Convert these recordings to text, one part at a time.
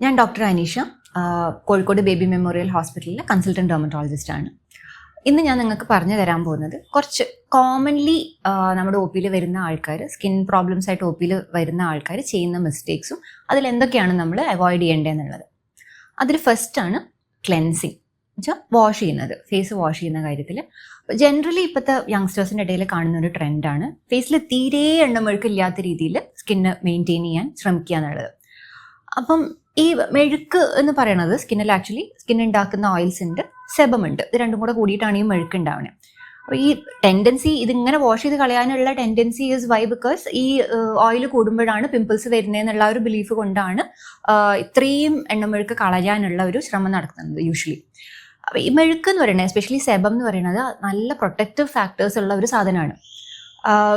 ഞാൻ doctor Aneesha Kozhikode baby memorial ഹോസ്പിറ്റലിലെ consultant dermatologist ആണ്. ഇന്ന് ഞാൻ നിങ്ങൾക്ക് പറഞ്ഞു തരാൻ പോകുന്നത് കുറച്ച് കോമൺലി നമ്മുടെ ഒ പിയിൽ വരുന്ന ആൾക്കാർ സ്കിൻ പ്രോബ്ലംസ് ആയിട്ട് ഒ പിയിൽ വരുന്ന ആൾക്കാർ ചെയ്യുന്ന മിസ്റ്റേക്സും അതിൽ എന്തൊക്കെയാണ് നമ്മൾ അവോയ്ഡ് ചെയ്യേണ്ടതെന്നുള്ളത്. അതിൽ ആണ് ക്ലെൻസിങ് വെച്ചാൽ വാഷ് ചെയ്യുന്നത് ഫേസ് വാഷ് ചെയ്യുന്ന കാര്യത്തിൽ ജനറലി ഇപ്പോഴത്തെ യങ്സ്റ്റേഴ്സിന്റെ ഇടയിൽ കാണുന്ന ഒരു ട്രെൻഡാണ് ഫേസിൽ തീരെ എണ്ണമെഴുക്കില്ലാത്ത രീതിയിൽ സ്കിന്ന് മെയിന്റെയിൻ ചെയ്യാൻ ശ്രമിക്കുക എന്നുള്ളത്. അപ്പം ഈ മെഴുക്ക് എന്ന് പറയുന്നത് സ്കിന്നിൽ ആക്ച്വലി സ്കിൻ ഉണ്ടാക്കുന്ന ഓയിൽസ് ഉണ്ട് സെബം ഉണ്ട്. ഇത് രണ്ടും കൂടെ കൂടിയിട്ടാണ് ഈ മെഴുക്ക് ഉണ്ടാവുന്നത് അപ്പോൾ ഈ ടെൻഡൻസി ഇതിങ്ങനെ വാഷ് ചെയ്ത് കളയാനുള്ള ടെൻഡൻസി ഈസ് വൈ ബിക്കോസ് ഈ ഓയിൽ കൂടുമ്പോഴാണ് പിമ്പിൾസ് വരുന്നതെന്നുള്ള ഒരു ബിലീഫ് കൊണ്ടാണ് ഇത്രയും എണ്ണ എണ്ണമെഴുക്ക് കളയാനുള്ള ഒരു ശ്രമം നടത്തുന്നത് യൂഷ്വലി അപ്പോൾ ഈ മെഴുക്ക് എന്ന് പറയുന്നത് എസ്പെഷ്യലി സെബം എന്ന് പറയുന്നത് നല്ല പ്രൊട്ടക്റ്റീവ് ഫാക്ടേഴ്സ് ഉള്ള ഒരു സാധനമാണ്.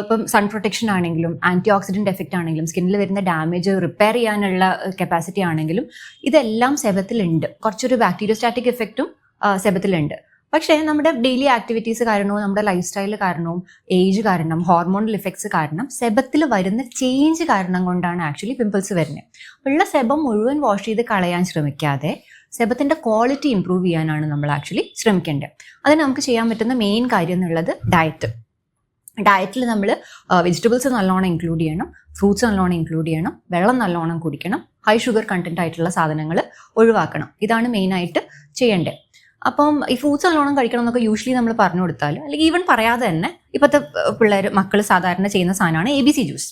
ഇപ്പം സൺ പ്രൊട്ടക്ഷൻ ആണെങ്കിലും ആന്റി ഓക്സിഡന്റ് എഫക്റ്റ് ആണെങ്കിലും സ്കിന്നിൽ വരുന്ന ഡാമേജ് റിപ്പയർ ചെയ്യാനുള്ള കപ്പാസിറ്റി ആണെങ്കിലും ഇതെല്ലാം സെബത്തിലുണ്ട് കുറച്ചൊരു ബാക്ടീരിയോസ്റ്റാറ്റിക് എഫക്റ്റും സെബത്തിലുണ്ട് പക്ഷേ നമ്മുടെ ഡെയിലി ആക്ടിവിറ്റീസ് കാരണവും നമ്മുടെ ലൈഫ് സ്റ്റൈൽ കാരണവും ഏജ് കാരണം ഹോർമോണൽ ഇഫക്ട്സ് കാരണം സെബത്തിൽ വരുന്ന ചേഞ്ച് കാരണം കൊണ്ടാണ് ആക്ച്വലി പിമ്പിൾസ് വരുന്നത് ഉള്ള സെബം മുഴുവൻ വാഷ് ചെയ്ത് കളയാൻ ശ്രമിക്കാതെ സെബത്തിന്റെ ക്വാളിറ്റി ഇമ്പ്രൂവ് ചെയ്യാനാണ് നമ്മൾ ആക്ച്വലി ശ്രമിക്കേണ്ടത്. അതിന് നമുക്ക് ചെയ്യാൻ പറ്റുന്ന മെയിൻ കാര്യം എന്നുള്ളത് ഡയറ്റ് ഡയറ്റിൽ നമ്മൾ വെജിറ്റബിൾസ് നല്ലോണം ഇൻക്ലൂഡ് ചെയ്യണം ഫ്രൂട്ട്സ് നല്ലോണം ഇൻക്ലൂഡ് ചെയ്യണം വെള്ളം നല്ലോണം കുടിക്കണം ഹൈ ഷുഗർ കണ്ടന്റ് ആയിട്ടുള്ള സാധനങ്ങൾ ഒഴിവാക്കണം. ഇതാണ് മെയിനായിട്ട് ചെയ്യേണ്ടത് അപ്പം ഈ ഫ്രൂട്ട്സ് നല്ലോണം കഴിക്കണം എന്നൊക്കെ യൂഷ്വലി നമ്മൾ പറഞ്ഞു കൊടുത്താൽ അല്ലെങ്കിൽ ഈവൻ പറയാതെ തന്നെ ഇപ്പോഴത്തെ പിള്ളേർ മക്കൾ സാധാരണ ചെയ്യുന്ന സാധനമാണ് എ ബി സി ജ്യൂസ്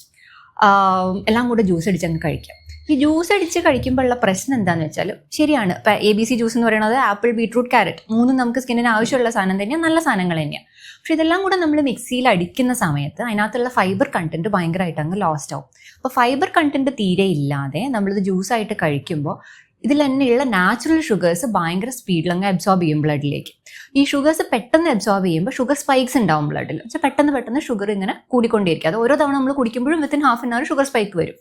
എല്ലാം കൂടെ ജ്യൂസ് അടിച്ചങ്ങ് കഴിക്കാം. ഈ ജ്യൂസ് അടിച്ച് കഴിക്കുമ്പോഴുള്ള പ്രശ്നം എന്താണെന്ന് വെച്ചാൽ ശരിയാണ്. എ ബി സി ജ്യൂസ് എന്ന് പറയുന്നത് ആപ്പിൾ ബീട്രൂട്ട് ക്യാരറ്റ് മൂന്നും നമുക്ക് സ്കിന്നിന് ആവശ്യമുള്ള സാധനം തന്നെയാണ് നല്ല സാധനങ്ങൾ തന്നെയാണ് പക്ഷെ ഇതെല്ലാം കൂടെ നമ്മൾ മിക്സിയിൽ അടിക്കുന്ന സമയത്ത് അതിനകത്തുള്ള ഫൈബർ കണ്ടന്റ് ഭയങ്കരമായിട്ട് അങ്ങ് ലോസ്റ്റ് ആവും. അപ്പോൾ ഫൈബർ കണ്ടന്റ് തീരെ ഇല്ലാതെ നമ്മളിത് ജ്യൂസായിട്ട് കഴിക്കുമ്പോൾ ഇതിൽ തന്നെയുള്ള നാച്ചുറൽ ഷുഗേഴ്സ് ഭയങ്കര സ്പീഡിൽ അങ്ങ് അബ്സോർബ് ചെയ്യും ബ്ലഡിലേക്ക് ഈ ഷുഗേഴ്സ് പെട്ടെന്ന് അബ്സോർബ് ചെയ്യുമ്പോൾ ഷുഗർ സ്പൈക്സ് ഉണ്ടാവും ബ്ലഡിൽ പക്ഷേ പെട്ടെന്ന് പെട്ടെന്ന് ഷുഗർ ഇങ്ങനെ കൂടിക്കൊണ്ടിരിക്കും അത് ഓരോ തവണ നമ്മൾ കുടിക്കുമ്പോഴും within half an hour sugar spike വരും.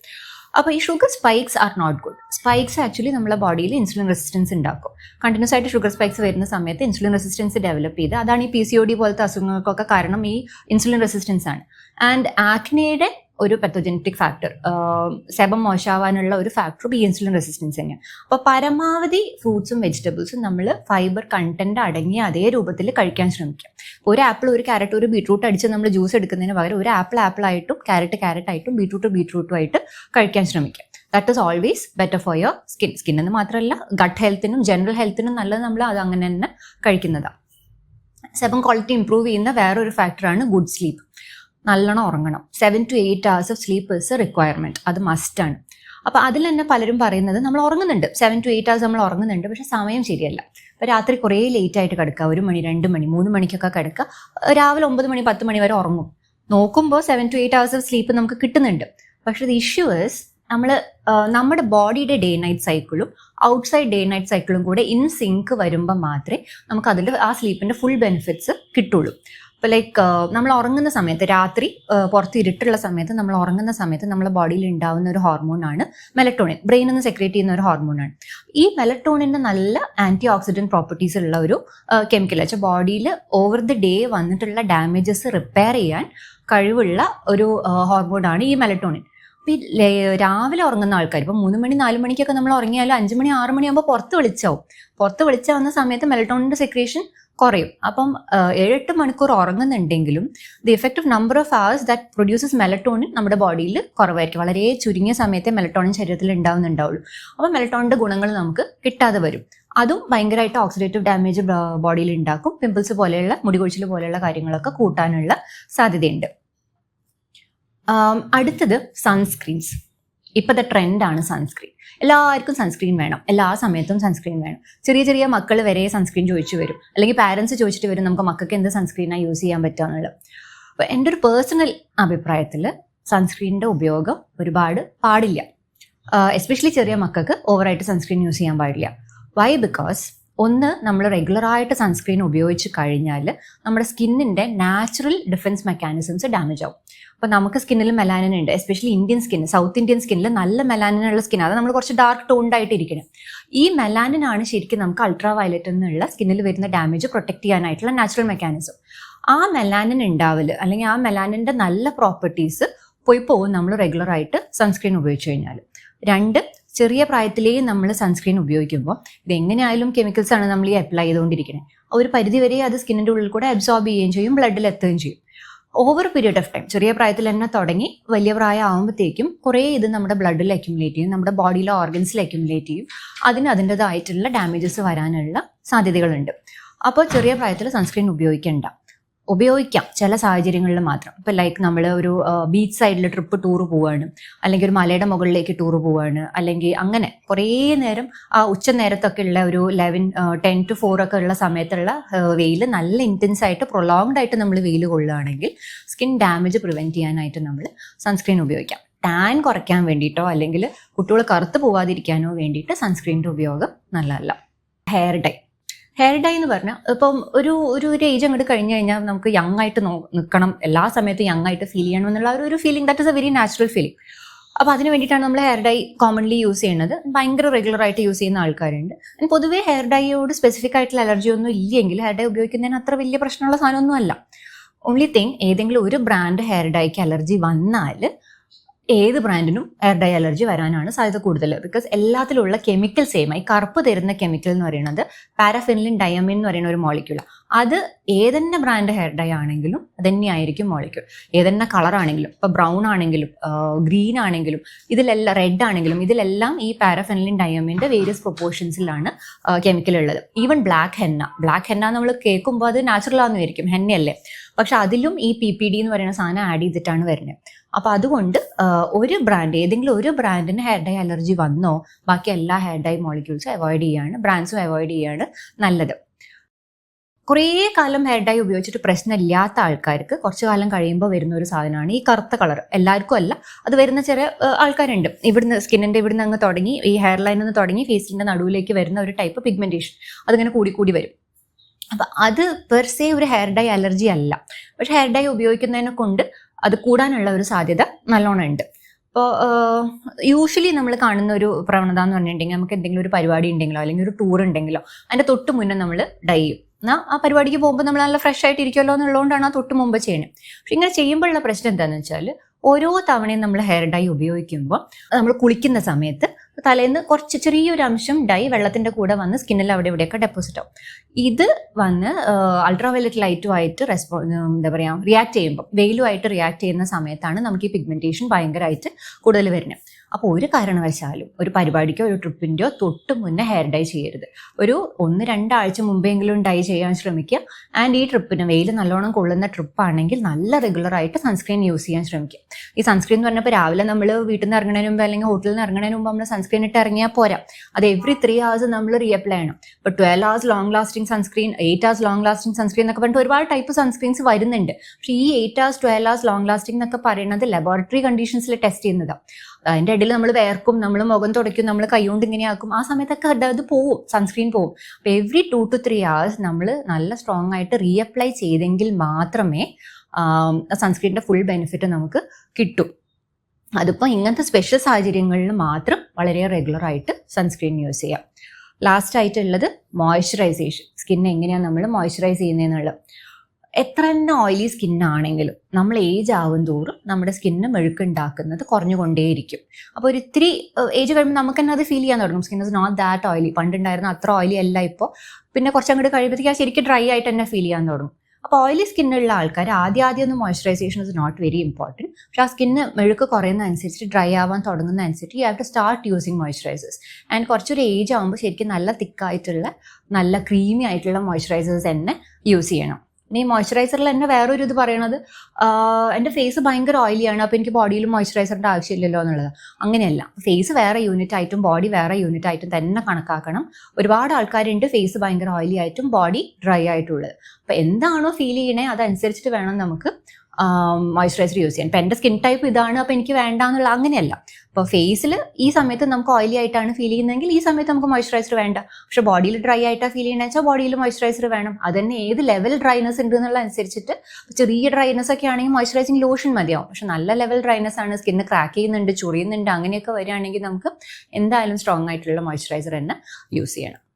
അപ്പോൾ ഈ sugar spikes are not good spikes actually നമ്മുടെ ബോഡിയിൽ ഇൻസുലിൻ റെസിസ്റ്റൻസ് ഉണ്ടാക്കും കണ്ടിന്യൂസ് ആയിട്ട് ഷുഗർ സ്പൈക്സ് വരുന്ന സമയത്ത് ഇൻസുലിൻ റെസിസ്റ്റൻസ് ഡെവലപ്പ് ചെയ്ത് അതാണ് ഈ പി സി ഒ ഡി പോലത്തെ അസുഖങ്ങൾക്കൊക്കെ കാരണം ഈ ഇൻസുലിൻ റെസിസ്റ്റൻസ് ആണ്. ആൻഡ് ആക്നയുടെ ഒരു പെത്തോജനറ്റിക് ഫാക്ടർ സെബം മോശമാവാനുള്ള ഒരു ഫാക്ടർ ഈ ഇൻസുലിൻ റെസിസ്റ്റൻസ് തന്നെയാണ്. അപ്പോൾ പരമാവധി ഫ്രൂട്ട്സും വെജിറ്റബിൾസും നമ്മൾ ഫൈബർ കണ്ടന്റ് അടങ്ങിയ അതേ രൂപത്തിൽ കഴിക്കാൻ ശ്രമിക്കാം. ഒരു ആപ്പിൾ ഒരു ക്യാരറ്റ് ഒരു ബീട്രൂട്ട് അടിച്ച് നമ്മൾ ജ്യൂസ് എടുക്കുന്നതിന് പകരം ഒരു ആപ്പിൾ ആപ്പിൾ ആയിട്ടും ക്യാരറ്റ് ക്യാരറ്റ് ആയിട്ടും ബീട്രൂട്ട് ബീട്രൂട്ടും ആയിട്ട് കഴിക്കാൻ ശ്രമിക്കാം. That is always better for your skin skin എന്ന് മാത്രമല്ല ഗട്ട് ഹെൽത്തിനും ജനറൽ ഹെൽത്തിനും നല്ലത് നമ്മൾ അത് അങ്ങനെ തന്നെ കഴിക്കുന്നതാണ് സെബം ക്വാളിറ്റി ഇംപ്രൂവ് ചെയ്യുന്ന വേറൊരു ഫാക്ടറാണ് ഗുഡ് സ്ലീപ്പ് നല്ലോണം ഉറങ്ങണം. Seven to eight hours of sleep is requirement അത് മസ്റ്റ് ആണ്. അപ്പോൾ അതിൽ തന്നെ പലരും പറയുന്നത് നമ്മൾ ഉറങ്ങുന്നുണ്ട്. സെവൻ ടു എയ്റ്റ് അവേഴ്സ് നമ്മൾ ഉറങ്ങുന്നുണ്ട്. പക്ഷേ സമയം ശരിയല്ല. അപ്പോൾ രാത്രി കുറേ ലേറ്റ് ആയിട്ട് കിടക്കുക. ഒരു മണി രണ്ട് മണി മൂന്ന് മണിക്കൊക്കെ കിടക്കുക. രാവിലെ ഒമ്പത് മണി പത്ത് മണി വരെ ഉറങ്ങും. നോക്കുമ്പോൾ seven to eight hours of sleep നമുക്ക് കിട്ടുന്നുണ്ട്. പക്ഷേ ദി ഇഷ്യൂ ഇസ് നമ്മൾ നമ്മുടെ ബോഡിയുടെ ഡേ നൈറ്റ് സൈക്കിളും ഔട്ട്സൈഡ് ഡേ നൈറ്റ് സൈക്കിളും കൂടെ ഇൻ സിങ്ക് വരുമ്പോൾ മാത്രമേ നമുക്ക് അതിന്റെ ആ സ്ലീപ്പിന്റെ ഫുൾ ബെനിഫിറ്റ്സ് കിട്ടുള്ളൂ. ലൈക്ക് നമ്മൾ ഉറങ്ങുന്ന സമയത്ത് രാത്രി ആ, പുറത്ത് ഇരുട്ടുള്ള സമയത്ത് നമ്മൾ ഉറങ്ങുന്ന സമയത്ത് നമ്മുടെ ബോഡിയിൽ ഉണ്ടാവുന്ന ഒരു ഹോർമോണാണ് മെലറ്റോണിൻ ബ്രെയിനിൽ നിന്ന് സെക്രേറ്റ് ചെയ്യുന്ന ഒരു ഹോർമോൺ ആണ്. ഈ മെലട്ടോണിന്റെ നല്ല ആന്റി ഓക്സിഡന്റ് പ്രോപ്പർട്ടീസ് ഉള്ള ഒരു കെമിക്കൽ വെച്ചാൽ ബോഡിയിൽ ഓവർ ദി ഡേ വന്നിട്ടുള്ള ഡാമേജസ് റിപ്പയർ ചെയ്യാൻ കഴിവുള്ള ഒരു ഹോർമോണാണ് അപ്പോൾ ഈ ലേ- രാവിലെ ഉറങ്ങുന്ന ആൾക്കാർ ഇപ്പം മൂന്ന് മണി നാല് മണിക്കൊക്കെ നമ്മൾ ഉറങ്ങിയാലും അഞ്ച് മണി ആറ് മണിയാകുമ്പോൾ പുറത്ത് വിളിച്ചാവും. പുറത്ത് വിളിച്ചാവുന്ന സമയത്ത് മെലറ്റോണിന്റെ സെക്രേഷൻ കുറയും. അപ്പം ഏഴെട്ട് മണിക്കൂർ ഉറങ്ങുന്നുണ്ടെങ്കിലും the effective number of hours that produces melatonin നമ്മുടെ ബോഡിയിൽ കുറവായിരിക്കും. വളരെ ചുരുങ്ങിയ സമയത്തെ മെലറ്റോണിൻ ശരീരത്തിൽ ഉണ്ടാവുന്നുണ്ടാവുള്ളൂ. അപ്പം മെലറ്റോണിന്റെ ഗുണങ്ങൾ നമുക്ക് കിട്ടാതെ വരും. അതും ഭയങ്കരമായിട്ട് ഓക്സിഡേറ്റീവ് ഡാമേജ് ബോഡിയിൽ ഉണ്ടാക്കും. പിമ്പിൾസ് പോലെയുള്ള മുടികൊഴിച്ചിൽ പോലെയുള്ള കാര്യങ്ങളൊക്കെ കൂട്ടാനുള്ള സാധ്യതയുണ്ട്. അടുത്തത് സൺസ്ക്രീൻസ് ഇപ്പോഴത്തെ ട്രെൻഡാണ് സൺസ്ക്രീൻ എല്ലാവർക്കും സൺസ്ക്രീൻ വേണം. എല്ലാ സമയത്തും സൺസ്ക്രീൻ വേണം. ചെറിയ ചെറിയ മക്കൾ വരെ സൺസ്ക്രീൻ ചോദിച്ചു വരും. അല്ലെങ്കിൽ പാരൻസ് ചോദിച്ചിട്ട് വരും നമുക്ക് മക്കൾക്ക് എന്ത് സൺസ്ക്രീനാണ് യൂസ് ചെയ്യാൻ പറ്റുക എന്നുള്ളത്. അപ്പോൾ എന്റെ ഒരു പേഴ്സണൽ അഭിപ്രായത്തിൽ സൺസ്ക്രീനിന്റെ ഉപയോഗം ഒരുപാട് പാടില്ല. എസ്പെഷ്യലി ചെറിയ മക്കൾക്ക് ഓവറായിട്ട് സൺസ്ക്രീൻ യൂസ് ചെയ്യാൻ പാടില്ല. വൈ ബിക്കോസ് ഒന്ന് നമ്മൾ റെഗുലർ ആയിട്ട് സൺസ്ക്രീൻ ഉപയോഗിച്ച് കഴിഞ്ഞാൽ നമ്മുടെ സ്കിന്നിന്റെ നാച്ചുറൽ ഡിഫൻസ് മെക്കാനിസംസ് ഡാമേജ് ആവും. അപ്പോൾ നമുക്ക് സ്കിന്നിൽ മെലാനിൻ ഉണ്ട്. Especially Indian skin south Indian സ്കിന്നിൽ നല്ല മെലാനിനുള്ള സ്കിൻ അത് നമ്മൾ കുറച്ച് ഡാർക്ക് ടോൺഡ് ആയിട്ട് ഇരിക്കണം. ഈ മെലാനിനാണ് ശരിക്കും നമുക്ക് അൾട്രാ വയലറ്റ് എന്നുള്ള സ്കിന്നിൽ വരുന്ന ഡാമേജ് പ്രൊട്ടക്ട് ചെയ്യാനായിട്ടുള്ള നാച്ചുറൽ മെക്കാനിസം ആ മെലാനിൻ ഉണ്ടാവൽ അല്ലെങ്കിൽ ആ മെലാനിന്റെ നല്ല പ്രോപ്പർട്ടീസ് പോയി പോകും നമ്മൾ റെഗുലറായിട്ട് സൺസ്ക്രീൻ ഉപയോഗിച്ച് കഴിഞ്ഞാൽ രണ്ട് ചെറിയ പ്രായത്തിലേ നമ്മൾ സൺസ്ക്രീൻ ഉപയോഗിക്കുമ്പോൾ ഇത് എങ്ങനെയായാലും കെമിക്കൽസ് ആണ് നമ്മൾ ഈ അപ്ലൈ ചെയ്തുകൊണ്ടിരിക്കുന്നത് ഒരു പരിധി വരെ അത് സ്കിന്നിന്റെ ഉള്ളിൽ കൂടെ അബ്സോർബ് ചെയ്യുകയും ചെയ്യും ബ്ലഡിൽ എത്തുകയും ചെയ്യും. ഓവർ പീരിയഡ് ഓഫ് ടൈം ചെറിയ പ്രായത്തിൽ തന്നെ തുടങ്ങി വലിയ പ്രായം ആകുമ്പോഴത്തേക്കും കുറേ ഇത് നമ്മുടെ ബ്ലഡിൽ അക്യുമുലേറ്റ് ചെയ്യും നമ്മുടെ ബോഡിയിലെ ഓർഗൻസിൽ അക്യുമുലേറ്റ് ചെയ്യും. അതിന് അതിന്റെതായിട്ടുള്ള ഡാമേജസ് വരാനുള്ള സാധ്യതകളുണ്ട്. അപ്പോൾ ചെറിയ പ്രായത്തിൽ സൺസ്ക്രീൻ ഉപയോഗിക്കേണ്ട. ഉപയോഗിക്കാം ചില സാഹചര്യങ്ങളിൽ മാത്രം. ഇപ്പം ലൈക്ക് നമ്മൾ ഒരു ബീച്ച് സൈഡിൽ ട്രിപ്പ് ടൂർ പോവാണ്. അല്ലെങ്കിൽ ഒരു മലയുടെ മുകളിലേക്ക് ടൂർ പോവാണ്. അല്ലെങ്കിൽ അങ്ങനെ കുറേ നേരം ആ ഉച്ച നേരത്തൊക്കെ ഉള്ള ഒരു ലെവൻ ടെൻ ടു ഫോർ ഒക്കെ ഉള്ള സമയത്തുള്ള വെയിൽ നല്ല ഇന്റൻസ് ആയിട്ട് പ്രൊലോങ്ഡ് ആയിട്ട് നമ്മൾ വെയിൽ കൊള്ളുകയാണെങ്കിൽ സ്കിൻ ഡാമേജ് പ്രിവെന്റ് ചെയ്യാനായിട്ട് നമ്മൾ സൺസ്ക്രീൻ ഉപയോഗിക്കാം. ടാൻ കുറയ്ക്കാൻ വേണ്ടിയിട്ടോ അല്ലെങ്കിൽ കുട്ടികൾ കറുത്ത് പോവാതിരിക്കാനോ വേണ്ടിയിട്ട് സൺസ്ക്രീനിന്റെ ഉപയോഗം നല്ലതല്ല. ഹെയർ ഡൈ ഹെയർ ഡൈ എന്ന് പറഞ്ഞാൽ ഇപ്പം ഒരു ഒരു ഒരു ഏജ് അങ്ങോട്ട് കഴിഞ്ഞ് കഴിഞ്ഞാൽ നമുക്ക് യങ് ആയിട്ട് നിൽക്കണം എല്ലാ സമയത്തും യങ് ആയിട്ട് ഫീൽ ചെയ്യണം എന്നുള്ള ഒരു ഒരു feeling that is a very natural feeling അപ്പോൾ അതിന് വേണ്ടിയിട്ടാണ് നമ്മൾ ഹെയർ ഡൈ കോമൺലി യൂസ് ചെയ്യുന്നത്. ഭയങ്കര റെഗുലർ ആയിട്ട് യൂസ് ചെയ്യുന്ന ആൾക്കാരുണ്ട്. പൊതുവേ ഹെയർ ഡൈയോട് സ്പെസിഫിക് ആയിട്ടുള്ള അലർജി ഒന്നും ഇല്ലെങ്കിൽ ഹെയർ ഡൈ ഉപയോഗിക്കുന്നതിന് അത്ര വലിയ പ്രശ്നമുള്ള സാധനമൊന്നും അല്ല. ഓൺലി തിങ് ഏതെങ്കിലും ഒരു ബ്രാൻഡ് ഹെയർ ഡൈക്ക് അലർജി വന്നാൽ ഏത് ബ്രാൻഡിനും ഹെയർ ഡൈ അലർജി വരാനാണ് സാധ്യത കൂടുതൽ. ബിക്കോസ് എല്ലാത്തിലുള്ള കെമിക്കൽ സെയിം ആയി കറുപ്പ് തരുന്ന കെമിക്കൽ എന്ന് പറയുന്നത് പാരഫിനിലിൻ ഡയമിൻ എന്ന് പറയുന്ന ഒരു മോളിക്യൂൾ അത് ഏതെന്നെ ബ്രാൻഡ് ഹെയർ ഡൈ ആണെങ്കിലും അതന്നെയായിരിക്കും മോളിക്യൂൾ ഏതെന്നെ കളർ ആണെങ്കിലും ഇപ്പോൾ ബ്രൗൺ ആണെങ്കിലും ഗ്രീൻ ആണെങ്കിലും ഇതിലെല്ലാം റെഡ് ആണെങ്കിലും ഇതിലെല്ലാം ഈ പാരഫിനിലിൻ ഡയമിന്റെ വേരിയസ് പ്രൊപ്പോർഷൻസിലാണ് കെമിക്കൽ ഉള്ളത്. Even black henna black henna നമ്മൾ കേൾക്കുമ്പോൾ അത് നാച്ചുറൽ ആണെന്ന് വിചാരിക്കും. ഹെന്നയല്ലേ. പക്ഷെ അതിലും ഈ പി പി ഡി എന്ന് പറയുന്ന സാധനം ആഡ് ചെയ്തിട്ടാണ് വരുന്നത്. അപ്പോൾ അതുകൊണ്ട് ഒരു ബ്രാൻഡ് ഏതെങ്കിലും ഒരു ബ്രാൻഡിന് ഹെയർ ഡൈ അലർജി വന്നോ ബാക്കി എല്ലാ ഹെയർ ഡൈ മോളിക്യൂൾസും അവോയ്ഡ് ചെയ്യാണ് ബ്രാൻഡ്സും അവോയ്ഡ് ചെയ്യാണ് നല്ലത്. കുറേ കാലം ഹെയർ ഡൈ ഉപയോഗിച്ചിട്ട് പ്രശ്നമില്ലാത്ത ആൾക്കാർക്ക് കുറച്ച് കാലം കഴിയുമ്പോൾ വരുന്ന ഒരു സാധനമാണ് ഈ കറുത്ത കളർ എല്ലാവർക്കും അല്ല അത് വരുന്ന ചെറിയ ആൾക്കാരുണ്ട്. ഇവിടുന്ന് സ്കിന്നിന്റെ ഇവിടുന്ന് അങ്ങ് തുടങ്ങി ഈ ഹെയർ ലൈനിൽ നിന്ന് തുടങ്ങി ഫേസിന്റെ നടുവിലേക്ക് വരുന്ന ഒരു ടൈപ്പ് പിഗ്മെന്റേഷൻ അതിങ്ങനെ കൂടി കൂടി വരും. അപ്പം അത് പെർ സേ ഒരു ഹെയർ ഡൈ അലർജി അല്ല. പക്ഷെ ഹെയർ ഡൈ ഉപയോഗിക്കുന്നതിനെ കൊണ്ട് അത് കൂടാനുള്ള ഒരു സാധ്യത നല്ലോണം ഉണ്ട്. ഇപ്പോൾ യൂഷ്വലി നമ്മൾ കാണുന്ന ഒരു പ്രവണത എന്ന് പറഞ്ഞിട്ടുണ്ടെങ്കിൽ നമുക്ക് എന്തെങ്കിലും ഒരു പരിപാടി ഉണ്ടെങ്കിലോ അല്ലെങ്കിൽ ഒരു ടൂർ ഉണ്ടെങ്കിലോ അതിന്റെ തൊട്ട് മുന്നേ നമ്മൾ ഡൈ ചെയ്യും. എന്നാൽ ആ പരിപാടിക്ക് പോകുമ്പോൾ നമ്മൾ നല്ല ഫ്രഷ് ആയിട്ട് ഇരിക്കുമല്ലോ എന്നുള്ളതുകൊണ്ടാണ് ആ തൊട്ട് മുമ്പ് ചെയ്യുന്നത്. പക്ഷെ ഇങ്ങനെ ചെയ്യുമ്പോഴുള്ള പ്രശ്നം എന്താണെന്ന് വെച്ചാൽ ഓരോ തവണയും നമ്മൾ ഹെയർ ഡൈ ഉപയോഗിക്കുമ്പോൾ നമ്മൾ കുളിക്കുന്ന സമയത്ത് തലേന്ന് കുറച്ച് ചെറിയൊരു അംശം ഡൈ വെള്ളത്തിന്റെ കൂടെ വന്ന് സ്കിന്നിൽ അവിടെ ഇവിടെയൊക്കെ ഡെപ്പോസിറ്റ് ആവും. ഇത് വന്ന് അൾട്രാവയലറ്റ് ലൈറ്റുമായിട്ട് റെസ്പോ എന്താ പറയുക റിയാക്ട് ചെയ്യുമ്പോൾ വെയിലുമായിട്ട് റിയാക്ട് ചെയ്യുന്ന സമയത്താണ് നമുക്ക് ഈ പിഗ്മെന്റേഷൻ ഭയങ്കരമായിട്ട് കൂടുതൽ വരുന്നത്. അപ്പോൾ ഒരു കാരണവശാലും ഒരു പരിപാടിക്കോ ഒരു ട്രിപ്പിന്റെയോ തൊട്ട് മുന്നേ ഹെയർ ഡൈ ചെയ്യരുത്. ഒരു ഒന്ന് രണ്ടാഴ്ച മുമ്പെങ്കിലും ഡൈ ചെയ്യാൻ ശ്രമിക്കുക. ആൻഡ് ഈ ട്രിപ്പിന് വെയിൽ നല്ലോണം കൊള്ളുന്ന ട്രിപ്പാണെങ്കിൽ നല്ല റെഗുലറായിട്ട് സൺസ്ക്രീൻ യൂസ് ചെയ്യാൻ ശ്രമിക്കുക. ഈ സൺസ്ക്രീൻ എന്ന് പറഞ്ഞപ്പോൾ രാവിലെ നമ്മൾ വീട്ടിൽ നിന്ന് ഇറങ്ങുന്നതിന് മുമ്പ് അല്ലെങ്കിൽ ഹോട്ടലിൽ നിന്ന് ഇറങ്ങുന്നതിന് മുമ്പ് നമ്മൾ സൺസ്ക്രീൻ ഇട്ട് ഇറങ്ങിയാൽ പോരാ. അത് എവറി ത്രീ ഹവേഴ്സ് നമ്മൾ റീഅപ്ലൈ ചെയ്യണം. ഇപ്പോൾ twelve hours long lasting sunscreen eight hours long lasting sunscreen എന്നൊക്കെ പറഞ്ഞിട്ട് ഒരുപാട് ടൈപ്പ് സൺസ്ക്രീൻസ് വരുന്നുണ്ട്. പക്ഷേ ഈ eight hours twelve hours long lasting എന്നൊക്കെ പറയുന്നത് ലബോറട്ടറി കണ്ടീഷൻസിൽ ടെസ്റ്റ് ചെയ്യുന്നതാണ് അതിന്റെ ഇടയിൽ നമ്മൾ വേർക്കും നമ്മൾ മുഖം തുടയ്ക്കും നമ്മൾ കൈകൊണ്ട് ഇങ്ങനെയാക്കും ആ സമയത്തൊക്കെ അത് പോവും സൺസ്ക്രീൻ പോവും. അപ്പോൾ every two two three hours നമ്മൾ നല്ല സ്ട്രോങ് ആയിട്ട് റീഅപ്ലൈ ചെയ്തെങ്കിൽ മാത്രമേ സൺസ്ക്രീനിന്റെ ഫുൾ ബെനിഫിറ്റ് നമുക്ക് കിട്ടും. അതിപ്പോൾ ഇങ്ങനത്തെ സ്പെഷ്യൽ സാഹചര്യങ്ങളിൽ മാത്രം വളരെ റെഗുലർ ആയിട്ട് സൺസ്ക്രീൻ യൂസ് ചെയ്യാം. ലാസ്റ്റ് ആയിട്ടുള്ളത് മോയ്സ്ചറൈസേഷൻ സ്കിൻ എങ്ങനെയാണ് നമ്മൾ മോയ്സ്ചറൈസ് ചെയ്യുന്നതെന്നുള്ളത് എത്ര തന്നെ ഓയിലി സ്കിന്നാണെങ്കിലും നമ്മൾ ഏജ് ആവും തോറും നമ്മുടെ സ്കിന്ന് മെഴുക്കുണ്ടാക്കുന്നത് കുറഞ്ഞുകൊണ്ടേയിരിക്കും. അപ്പോൾ ഒരു ഇത്തിരി ഏജ് കഴിയുമ്പോൾ നമുക്ക് തന്നെ അത് ഫീൽ ചെയ്യാൻ തുടങ്ങും. Skin is not that oily പണ്ടുണ്ടായിരുന്ന അത്ര ഓയിലി അല്ല ഇപ്പോൾ. പിന്നെ കുറച്ചങ്ങോട്ട് കഴിയുമ്പോഴത്തേക്ക് ആ ശരിക്കും ഡ്രൈ ആയിട്ട് തന്നെ ഫീൽ ചെയ്യാൻ തുടങ്ങും. അപ്പോൾ ഓയിലി സ്കിന്നുള്ള ആൾക്കാർ ആദ്യം ആദ്യം ഒന്ന് moisturisation is not very important പക്ഷെ ആ സ്കിന്ന് മെഴുക്ക് കുറയുന്ന അനുസരിച്ച് ഡ്രൈ ആവാൻ തുടങ്ങുന്ന അനുസരിച്ച് you have to start using moisturisers and കുറച്ചൊരു ഏജ് ആകുമ്പോൾ ശരിക്കും നല്ല തിക്കായിട്ടുള്ള നല്ല ക്രീമി ആയിട്ടുള്ള മോയ്സ്ചറൈസേഴ്സ് തന്നെ യൂസ് ചെയ്യണം. ഇനി മോയ്സ്ചറൈസറിൽ തന്നെ വേറൊരു ഇത് പറയണത് എന്റെ ഫേസ് ഭയങ്കര ഓയിലിയാണ് അപ്പോൾ എനിക്ക് ബോഡിയിൽ മോയ്സ്ചറൈസറിന്റെ ആവശ്യമില്ലല്ലോ എന്നുള്ളത്. അങ്ങനെയല്ല. ഫേസ് വേറെ യൂണിറ്റ് ആയിട്ടും ബോഡി വേറെ യൂണിറ്റ് ആയിട്ടും തന്നെ കണക്കാക്കണം. ഒരുപാട് ആൾക്കാരുണ്ട് ഫേസ് ഭയങ്കര ഓയിലി ആയിട്ടും ബോഡി ഡ്രൈ ആയിട്ടുള്ളത്. അപ്പോൾ എന്താണോ ഫീൽ ചെയ്യണേ അതനുസരിച്ചിട്ട് വേണം നമുക്ക് മോയ്സ്ചറൈസർ യൂസ് ചെയ്യാൻ. ഇപ്പം എന്റെ സ്കിൻ ടൈപ്പ് ഇതാണ് അപ്പോൾ എനിക്ക് വേണ്ട എന്നുള്ള അങ്ങനെയല്ല. അപ്പോൾ ഫേസിൽ ഈ സമയത്ത് നമുക്ക് ഓയിലി ആയിട്ടാണ് ഫീൽ ചെയ്യുന്നതെങ്കിൽ ഈ സമയത്ത് നമുക്ക് മോയ്സ്ചറൈസർ വേണ്ട. പക്ഷെ ബോഡിയിൽ ഡ്രൈ ആയിട്ടാണ് ഫീൽ ചെയ്യണമെന്ന് വെച്ചാൽ ബോഡിയിൽ മോയ്സ്ചറൈസർ വേണം. അത് തന്നെ ഏത് ലെവൽ ഡ്രൈനസ് ഉണ്ട് എന്നുള്ള അനുസരിച്ചിട്ട് ചെറിയ ഡ്രൈനസ് ഒക്കെ ആണെങ്കിൽ മോയ്സ്ചറൈസിങ് ലോഷൻ മതിയാവും. പക്ഷെ നല്ല ലെവൽ ഡ്രൈനസ് ആണ്. സ്കിന്ന് ക്രാക്ക് ചെയ്യുന്നുണ്ട് ചൊറിയുന്നുണ്ട് അങ്ങനെയൊക്കെ വരികയാണെങ്കിൽ നമുക്ക് എന്തായാലും സ്ട്രോങ് ആയിട്ടുള്ള മോയ്സ്ചറൈസർ തന്നെ യൂസ് ചെയ്യണം.